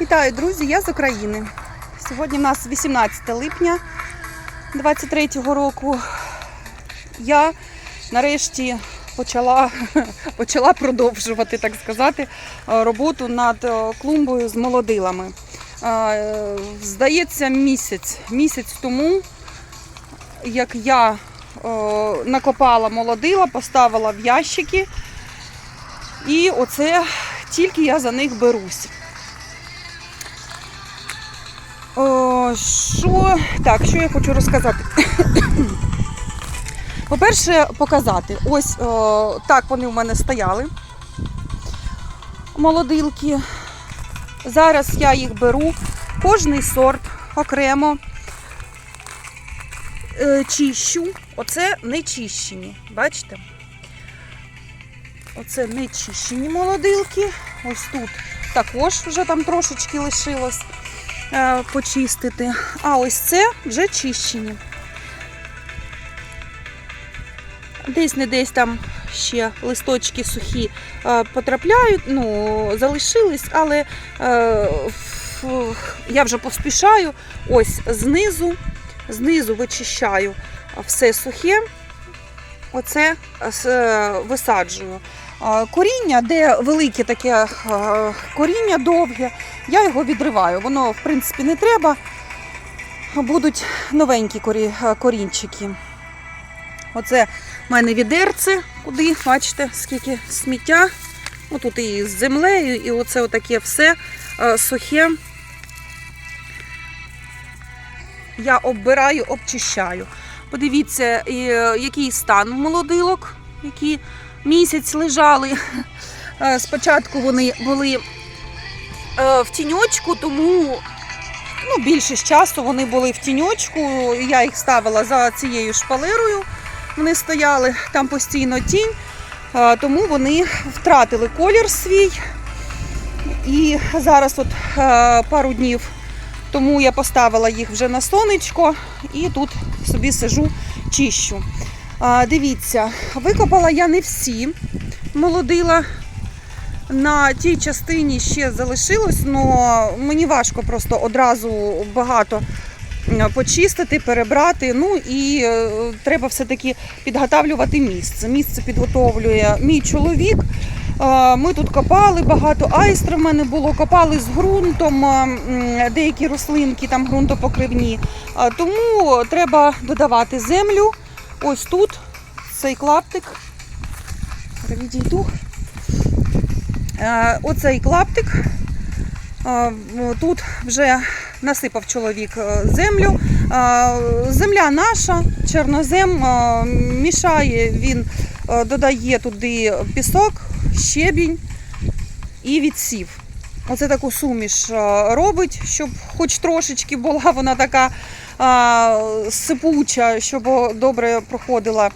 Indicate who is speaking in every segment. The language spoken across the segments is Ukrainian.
Speaker 1: Вітаю, друзі! Я з України. Сьогодні в нас 18 липня 23-го року. Я нарешті почала, почала продовжувати, так сказати, роботу над е, клумбою з молодилами. Е, Здається, місяць. Місяць тому, як я е, накопала молодила, поставила в ящики. І оце тільки я за них берусь. О, що так, що я хочу розказати? По-перше, показати. Ось о, так вони в мене стояли. Молодилки. Зараз я їх беру, кожний сорт окремо е, чищу. Оце не чищені, бачите? Оце не чищені молодилки. Ось тут також вже там трошечки лишилось почистити. А ось це вже чищені. Десь не десь там ще листочки сухі е, потрапляють, ну, залишились, але е, я вже поспішаю. Ось знизу, знизу вичищаю все сухе. Оце е, висаджую. Коріння, де велике таке коріння довге, я його відриваю. Воно, в принципі, не треба. Будуть новенькі корі- корінчики. Оце в мене відерце, куди, бачите, скільки сміття. Отут і з землею, і оце отаке все сухе. Я оббираю, обчищаю. Подивіться, який стан молодилок, які місяць лежали. Е, Спочатку вони були е, в тіньочку, тому ну, більшість часу вони були в тіньочку. Я їх ставила за цією шпалерою. Вони стояли там постійно тінь, е, тому вони втратили колір свій. І зараз от пару днів тому я поставила їх вже на сонечко і тут собі сижу, чищу. А, дивіться, викопала я не всі молодила. На тій частині ще залишилось, але мені важко просто одразу багато почистити, перебрати. Ну і е, треба все-таки підготавлювати місце. Місце підготовлює мій чоловік. Ми тут копали, багато айстр в мене було, копали з ґрунтом, деякі рослинки там ґрунтопокривні. Тому треба додавати землю. Ось тут цей клаптик. Відійду. Е, Оцей клаптик. Е, Тут вже насипав чоловік е, землю. Земля наша, чорнозем, мішає, він додає туди пісок, щебінь і відсів. Оце таку суміш робить, щоб хоч трошечки була вона така сипуча, щоб добре проходила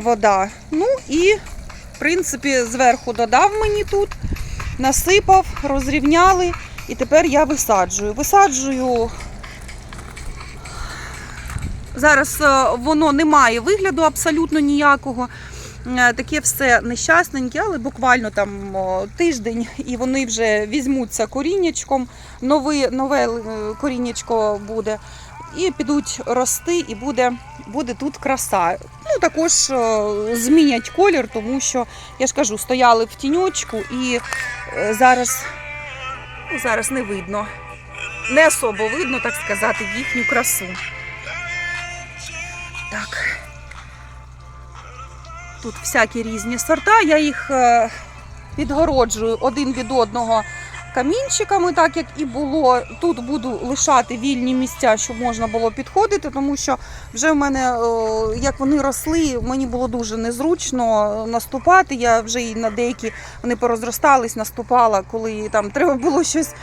Speaker 1: вода. Ну і, в принципі, зверху додав мені тут, насипав, розрівняли, і тепер я висаджую. Висаджую. Зараз е, воно не має вигляду абсолютно ніякого. Е, Таке все нещасненьке, але буквально там тиждень і вони вже візьмуться коріннячком, нове, нове е, коріннячко буде, і підуть рости, і буде, буде тут краса. Ну також е, змінять колір, тому що я ж кажу, стояли в тіньочку і е, зараз, ну, зараз не видно. Не особо видно, так сказати, їхню красу. Так. Тут всякі різні сорта. Я їх е, відгороджую один від одного камінчиками, так як і було. Тут буду лишати вільні місця, щоб можна було підходити, тому що вже в мене, е, як вони росли, мені було дуже незручно наступати. Я вже і на деякі вони порозростались, наступала, коли там треба було щось.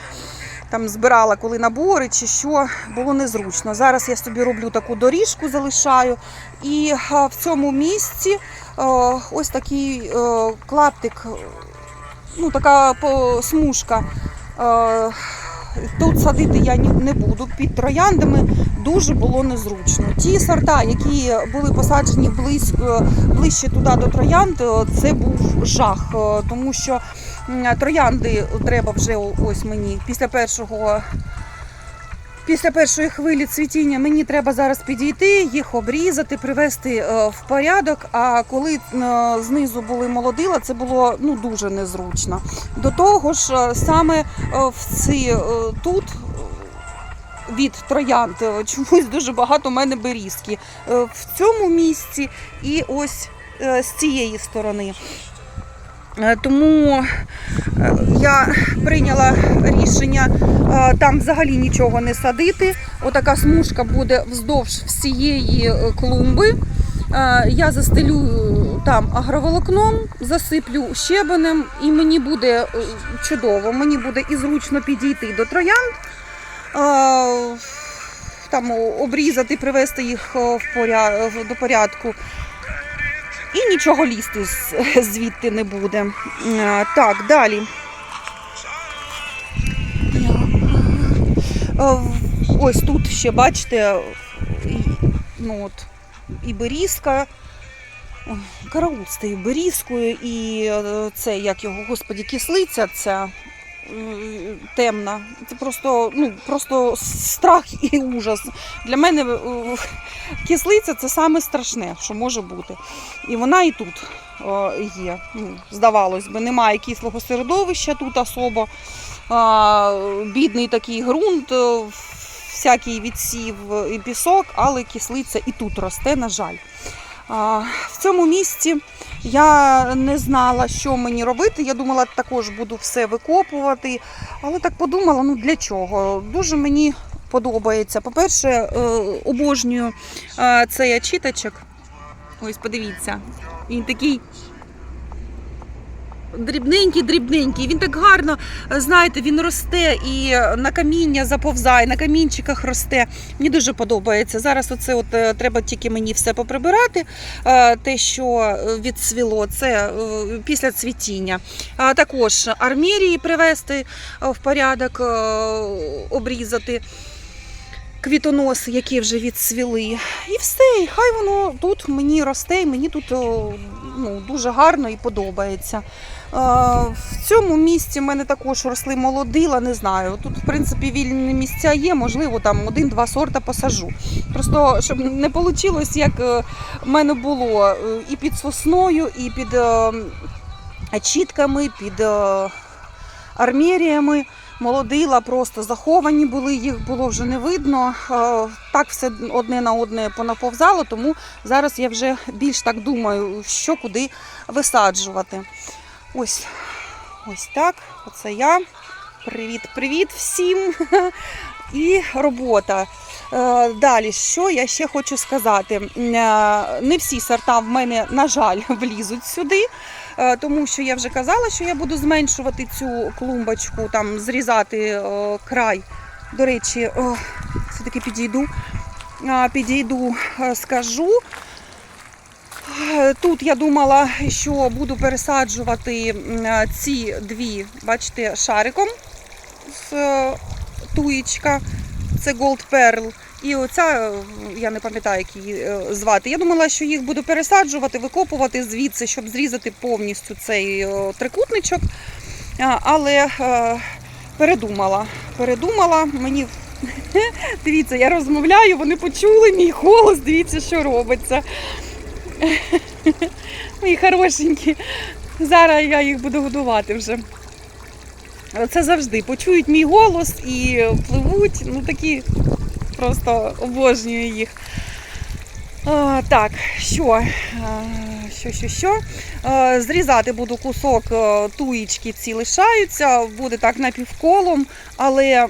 Speaker 1: Там збирала коли набори чи що, було незручно. Зараз я собі роблю таку доріжку, залишаю. І в цьому місці е, ось такий е, клаптик, ну така смужка. Е, Тут садити я не буду. Під трояндами дуже було незручно. Ті сорта, які були посаджені близько, ближче туди до троянд, е, це був жах, е, тому що Троянди треба вже ось мені після першого. Після першої хвилі цвітіння мені треба зараз підійти, їх обрізати, привести е, в порядок. А коли е, знизу були молодила, це було ну дуже незручно. До того ж, е, саме в ці тут від троянд чомусь дуже багато у мене берізки. В цьому місці і ось з цієї сторони. Е, Тому е, я прийняла рішення е, там взагалі нічого не садити. Отака смужка буде вздовж всієї клумби. Я застелю там агроволокном, засиплю щебенем, і мені буде чудово. Мені буде і зручно підійти до троянд, там обрізати, привести їх в поря- в- до порядку. І нічого лізти звідти не буде. Е, Так, далі. Е, Ось тут ще бачите, ну от, і берізка. Караул тією берізкою, і е, це, як його, господі, кислиця ця темна. Це просто, ну, просто страх і ужас. Для мене е, кислиця це саме страшне, що може бути. І вона і тут е, є. Ну, здавалось би, немає кислого середовища тут особо. Бідний такий ґрунт, е, всякий відсів і пісок, але кислиця і тут росте, на жаль. В цьому місці я не знала, що мені робити. Я думала, також буду все викопувати. Але так подумала, ну для чого? Дуже мені подобається. По-перше, е, обожнюю е, цей очіточок. Ось подивіться. Він такий дрібненький, дрібненький. Він так гарно, е, знаєте, він росте і на каміння заповзає, на камінчиках росте. Мені дуже подобається. Зараз оце от е, треба тільки мені все поприбирати. е, Те, що е, відцвіло, це е, після цвітіння. Також армерії привести е, в порядок, е, обрізати. Квітоноси, які вже відцвіли, і все. І хай воно тут мені росте, і мені тут ну, дуже гарно і подобається. В цьому місці в мене також росли молодила, не знаю. Тут, в принципі, вільні місця є, можливо, там один-два сорта посажу. Просто щоб не вийшло, як е, в мене було е, і під сосною, і під е, чітками, під армеріями. Молодила просто заховані були, їх було вже не видно. Так все одне на одне понаповзало, тому зараз я вже більш так думаю, що куди висаджувати. Ось, ось так. Оце я. Привіт, привіт всім. І робота. Е, Далі, що я ще хочу сказати? Е, Не всі сорта в мене, на жаль, влізуть сюди, е, тому що я вже казала, що я буду зменшувати цю клумбочку, там зрізати край. До речі, все-таки підійду. Підійду, скажу. Тут я думала, що буду пересаджувати ці дві, бачите, шариком з е, туєчка. Це Gold Pearl. І оця, е, я не пам'ятаю, як її е, звати. Я думала, що їх буду пересаджувати, викопувати звідси, щоб зрізати повністю цей трикутничок. Але передумала. Передумала, мені дивіться, я розмовляю, вони почули мій голос, дивіться, що робиться. Мої хорошенькі. Зараз я їх буду годувати вже. Це завжди почують мій голос і пливуть. Ну такі просто обожнюю їх. А, так, що? Що, що, що? Зрізати буду кусок е, туїчки, ці лишаються, буде так напівколом, але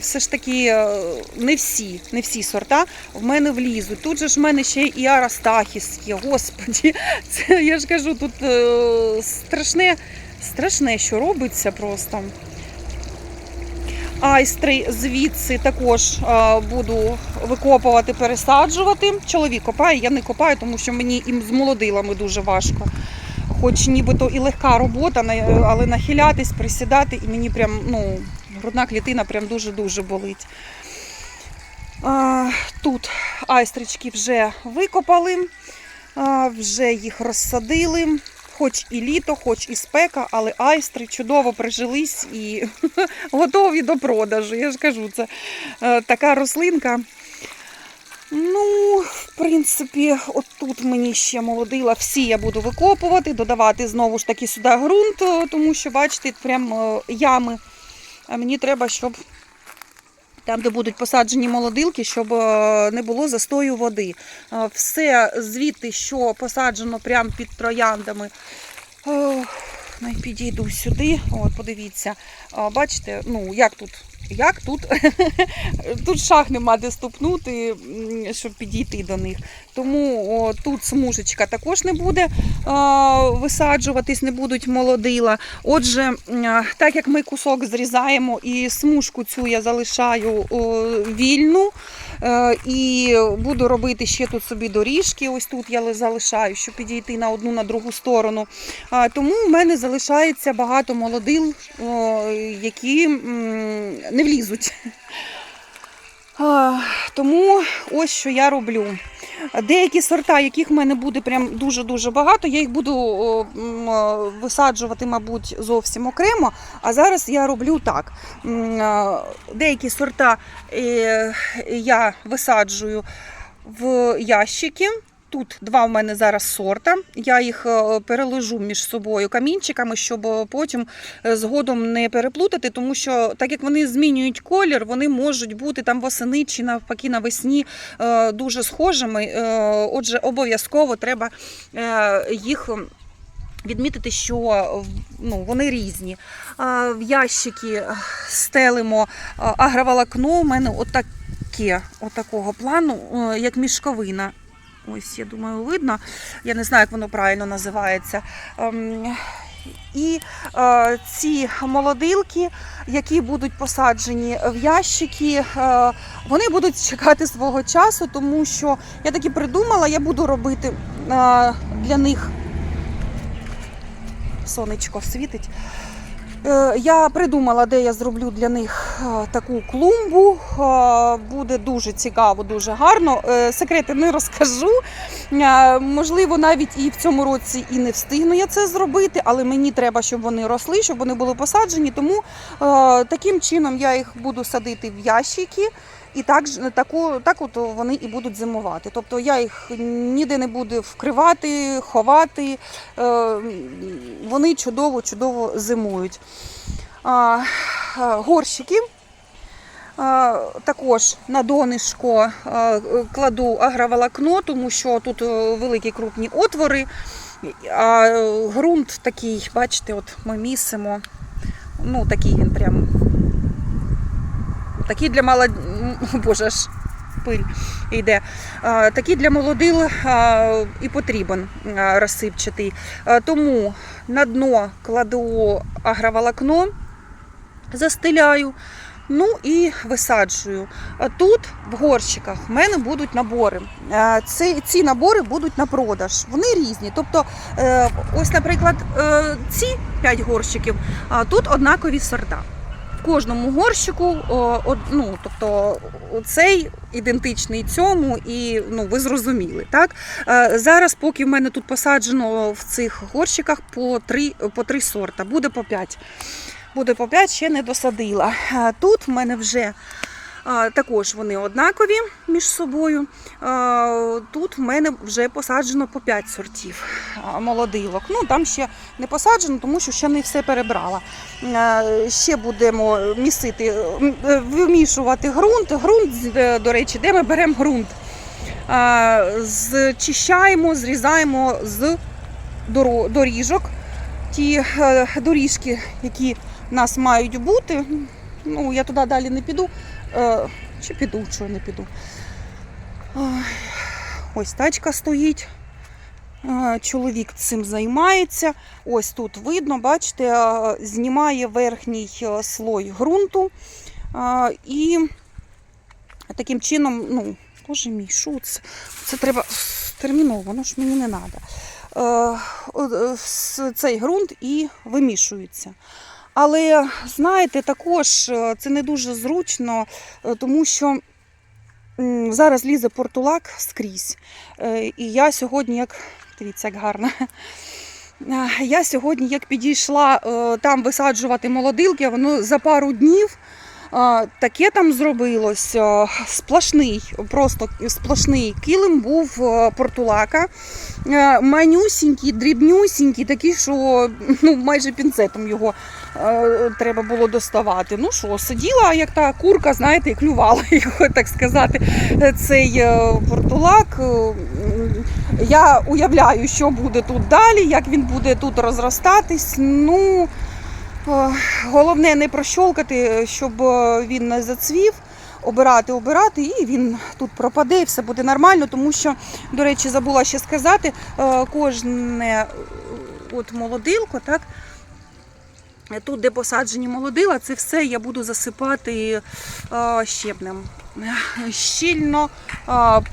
Speaker 1: все ж таки е, не всі, не всі сорта в мене влізуть. Тут же ж в мене ще і Арастахіс є, господі. Це я ж кажу, тут е, страшне, страшне, що робиться просто. Айстри звідси також е, буду викопувати, пересаджувати. Чоловік копає, я не копаю, тому що мені їм з молодилами дуже важко. Хоч нібито і легка робота, але нахилятись, присідати, і мені прям ну, грудна клітина прям дуже-дуже болить. Тут айстрички вже викопали, вже їх розсадили. Хоч і літо, хоч і спека, але айстри чудово прижились і готові до продажу. Я ж кажу, це е, така рослинка. Ну, в принципі, от тут мені ще молодила, всі я буду викопувати, додавати знову ж таки сюди ґрунт, е, тому що, бачите, прям е, ями. А мені треба, щоб там, де будуть посаджені молодилки, щоб е, не було застою води. Е, Все звідти, що посаджено прямо під трояндами. Ох, підійду сюди. От, подивіться. Бачите, ну як тут? Як тут? тут шах нема де ступнути, щоб підійти до них. Тому о, тут смужечка також не буде а, висаджуватись, не будуть молодила. Отже, так як ми кусок зрізаємо і смужку цю я залишаю о, вільну. е, І буду робити ще тут собі доріжки. Ось тут я залишаю, щоб підійти на одну на другу сторону. Тому в мене залишається багато молодил, які не влізуть. Тому ось що я роблю. Деякі сорта, яких в мене буде прям дуже-дуже багато, я їх буду висаджувати, мабуть, зовсім окремо. А зараз я роблю так. Деякі сорта е, я висаджую в ящики. Тут два в мене зараз сорта. Я їх е, переложу між собою камінчиками, щоб е, потім е, згодом не переплутати, тому що так як вони змінюють колір, вони можуть бути там восени чи навпаки навесні дуже схожими. Отже, обов'язково треба їх. Відмітити, що ну, вони різні. А, В ящики стелимо агроволокно. У мене отаке, отакого плану, як мішковина. Ось, я думаю, видно. Я не знаю, як воно правильно називається. Ем, І е, ці молодилки, які будуть посаджені в ящики, е, вони будуть чекати свого часу, тому що я таки придумала, я буду робити е, для них сонечко світить. Е, Я придумала, де я зроблю для них е, таку клумбу. Е, Буде дуже цікаво, дуже гарно. Секрети не розкажу. Можливо, навіть і в цьому році і не встигну я це зробити, але мені треба, щоб вони росли, щоб вони були посаджені. Тому таким чином я їх буду садити в ящики. І так, таку, так от вони і будуть зимувати. Тобто я їх ніде не буду вкривати, ховати. Е, Вони чудово-чудово зимують. Е, Горщики. Е, Також на донишко кладу агроволокно, тому що тут великі крупні отвори. А ґрунт такий, бачите, от ми місимо. Ну, такий він прям Такий для мала... Боже ж, пиль йде. Такий для молодил і потрібен розсипчатий. Тому на дно кладу агроволокно, застеляю. Ну і висаджую. Тут в горщиках в мене будуть набори. Ці, ці набори будуть на продаж. Вони різні. Тобто, е, ось, наприклад, е, ці 5 горщиків, тут однакові сорта. Кожному горщику, ну, тобто цей ідентичний цьому, і ну, ви зрозуміли. Так? Е, Зараз, поки в мене тут посаджено в цих горщиках по три, по три сорта, буде по 5. Буде по 5, ще не досадила. Е, Тут в мене вже також вони однакові між собою. Тут в мене вже посаджено по 5 сортів молодилок. Ну там ще не посаджено, тому що ще не все перебрала. Ще будемо місити, е, вимішувати ґрунт. Ґрунт, е, до речі, де ми беремо ґрунт? Зчищаємо, зрізаємо з доріжок. Ті е, доріжки, які нас мають бути. Ну, я туди далі не піду. Е, Чи піду, чи не піду. Ось тачка стоїть. Е, Чоловік цим займається. Ось тут видно, бачите, е, знімає верхній слой ґрунту. І таким чином, ну, боже мій, що це? Це треба терміново, воно ж мені не треба. Цей ґрунт і вимішується. Але знаєте, також е, це не дуже зручно, е, тому що зараз лізе портулак скрізь. Е, І я сьогодні, як дивіться, як гарно. Я сьогодні, як підійшла там висаджувати молодилки, воно за пару днів таке там зробилось. Сплошний, просто сплошний килим був портулака. Е, Манюсінький, дрібнюсінький, такий, що ну, майже пінцетом його е, треба було доставати. Ну що, сиділа, як та курка, знаєте, і клювала його, так сказати, цей е, портулак. Я уявляю, що буде тут далі, як він буде тут розростатись. Ну, головне не прощолкати, щоб е, він не зацвів. Обирати, обирати, і він тут пропаде, і все буде нормально, тому що, до речі, забула ще сказати, е, кожне е, от молодилко, так, тут, де посаджені молодила, це все я буду засипати е, щебнем. Щільно,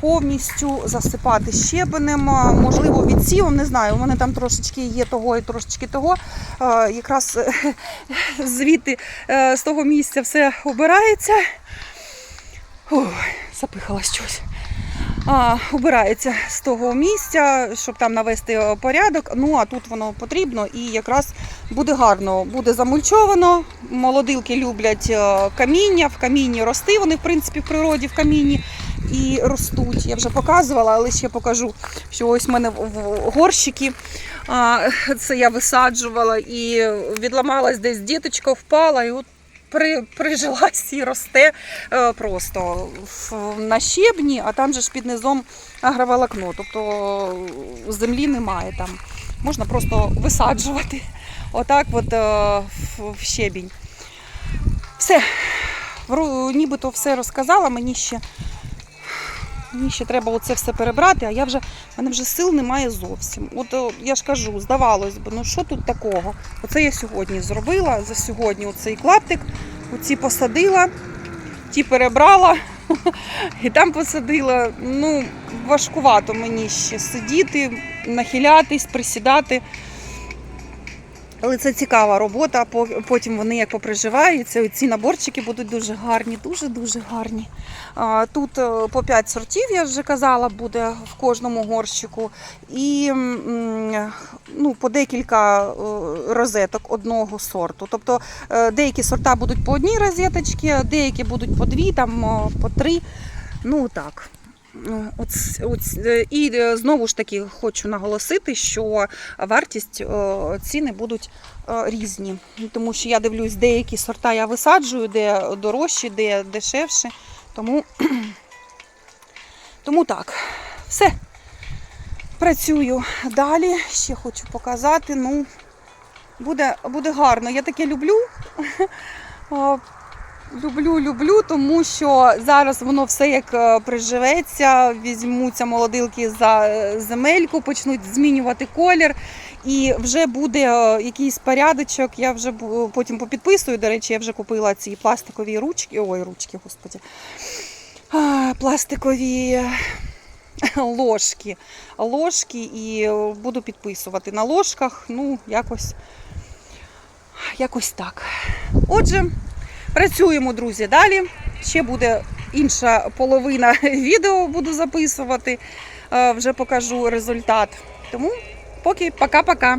Speaker 1: повністю засипати щебенем, можливо, відсівом, не знаю. У мене там трошечки є того і трошечки того. Якраз е, звідти е, з того місця все обирається. Ой, запихалась щось. А, убирається з того місця, щоб там навести е, порядок. Ну а тут воно потрібно і якраз буде гарно, буде замульчовано. Молодилки люблять е, каміння, в камінні рости. Вони, в принципі, в природі в камінні і ростуть. Я вже показувала, але ще покажу, що ось в мене в горщики. Це я висаджувала і відламалась десь діточка, впала, і от при, прижилась і росте е, просто на щебні, а там же ж під низом агроволокно. Тобто землі немає там. Можна просто висаджувати отак от е, в, щебінь. Все, нібито все розказала, мені ще. Мені ще треба оце все перебрати, а я вже в мене вже сил немає зовсім. От е, я ж кажу, здавалось би, ну що тут такого? Оце я сьогодні зробила. За сьогодні оцей клаптик, оці посадила, ті перебрала і там посадила. Ну, важкувато мені ще сидіти, нахилятись, присідати. Але це цікава робота. Потім вони як поприживаються. Ці наборчики будуть дуже гарні, дуже-дуже гарні. Тут е, по 5 сортів, я вже казала, буде в кожному горщику. І ну, по декілька е, розеток одного сорту. Тобто е, деякі сорта будуть по одній розеточці, деякі будуть по дві, там по три. Ну так. Ну, От, от, е, і е, знову ж таки хочу наголосити, що вартість ціни будуть різні. Тому що я дивлюсь, деякі сорта я висаджую, де дорожчі, де дешевші. Тому, тому так, все. Працюю далі. Ще хочу показати. Ну, буде, буде гарно. Я таке люблю. Люблю, люблю, тому що зараз воно все як е, приживеться, візьмуться молодилки за е, земельку, почнуть змінювати колір, і вже буде е, якийсь порядочок. Я вже потім попідписую. До речі, я вже купила ці пластикові ручки. Ой, ручки, господі. Пластикові ложки. Ложки і буду підписувати на ложках. Ну, якось, якось так. Отже. Працюємо, друзі, далі. Ще буде інша половина відео буду записувати. Е, Вже покажу результат. Тому поки пока-пока.